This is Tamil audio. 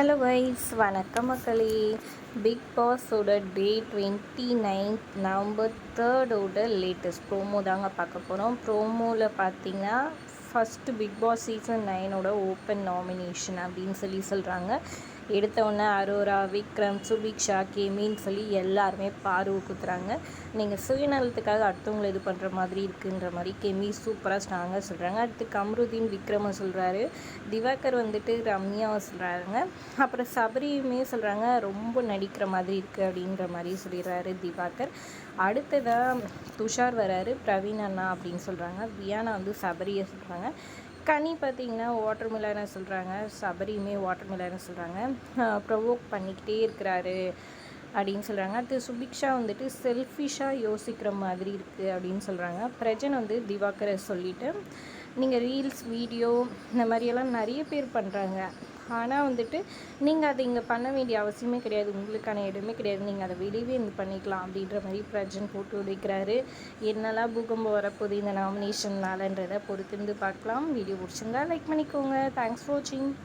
ஹலோ வைஸ் வணக்கம் மக்களே. பிக் பாஸோட டே டுவெண்ட்டி நைன்த் நவம்பர் தேர்டோட லேட்டஸ்ட் ப்ரோமோ தாங்க பார்க்க போகிறோம் ப்ரோமோவில் பார்த்தீங்கன்னா ஃபஸ்ட்டு பிக் பாஸ் சீசன் நைனோட ஓப்பன் நாமினேஷன் அப்படின்னு சொல்லி சொல்கிறாங்க எடுத்தவுடனே அரோரா விக்ரம் சுபிக்ஷா கேமின்னு சொல்லி எல்லாருமே பார்வை குத்துறாங்க நீங்கள் சுயநலத்துக்காக அடுத்தவங்களை இது பண்ணுற மாதிரி இருக்குன்ற மாதிரி கெமி சூப்பராக ஸ்ட்ராங்காக சொல்கிறாங்க அடுத்து கம்ருதீன் விக்ரமை சொல்கிறாரு திவாகர் வந்துட்டு ரம்யாவை சொல்கிறாங்க அப்புறம் சபரியுமே சொல்கிறாங்க ரொம்ப நடிக்கிற மாதிரி இருக்குது அப்படின்ற மாதிரி சொல்லிடுறாரு திவாகர். அடுத்ததாக துஷார் வராரு பிரவீன் அண்ணா அப்படின்னு சொல்கிறாங்க வியானா வந்து சபரியை சொல்கிறாங்க கனி பார்த்திங்கன்னா வாட்டர் மிலான சொல்கிறாங்க சபரியுமே வாட்டர் மிலான சொல்கிறாங்க ப்ரொவோக் பண்ணிக்கிட்டே இருக்கிறாரு அப்படின்னு சொல்கிறாங்க அது சுபிக்ஷா வந்துட்டு செல்ஃபிஷாக யோசிக்கிற மாதிரி இருக்குது அப்படின்னு சொல்கிறாங்க பிரஜன் வந்து திவாகரை சொல்லிவிட்டு நீங்கள் ரீல்ஸ் வீடியோ இந்த மாதிரியெல்லாம் நிறைய பேர் பண்ணுறாங்க ஆனால் வந்துட்டு நீங்கள் அதை இங்கே பண்ண வேண்டிய அவசியமே கிடையாது. உங்களுக்கான இடமே கிடையாது. நீங்கள் அதை வெளியே இருந்து பண்ணிக்கலாம் அப்படின்ற மாதிரி பிரஜன் போட்டு உடைக்கிறாரு என்னெல்லாம் பூகம்பம் வரப்போகுது இந்த நாமினேஷன்னாலன்றதை பொறுத்திருந்து பார்க்கலாம். வீடியோ பிடிச்சிருந்தா லைக் பண்ணிக்கோங்க. தேங்க்ஸ் ஃபார் வாட்சிங்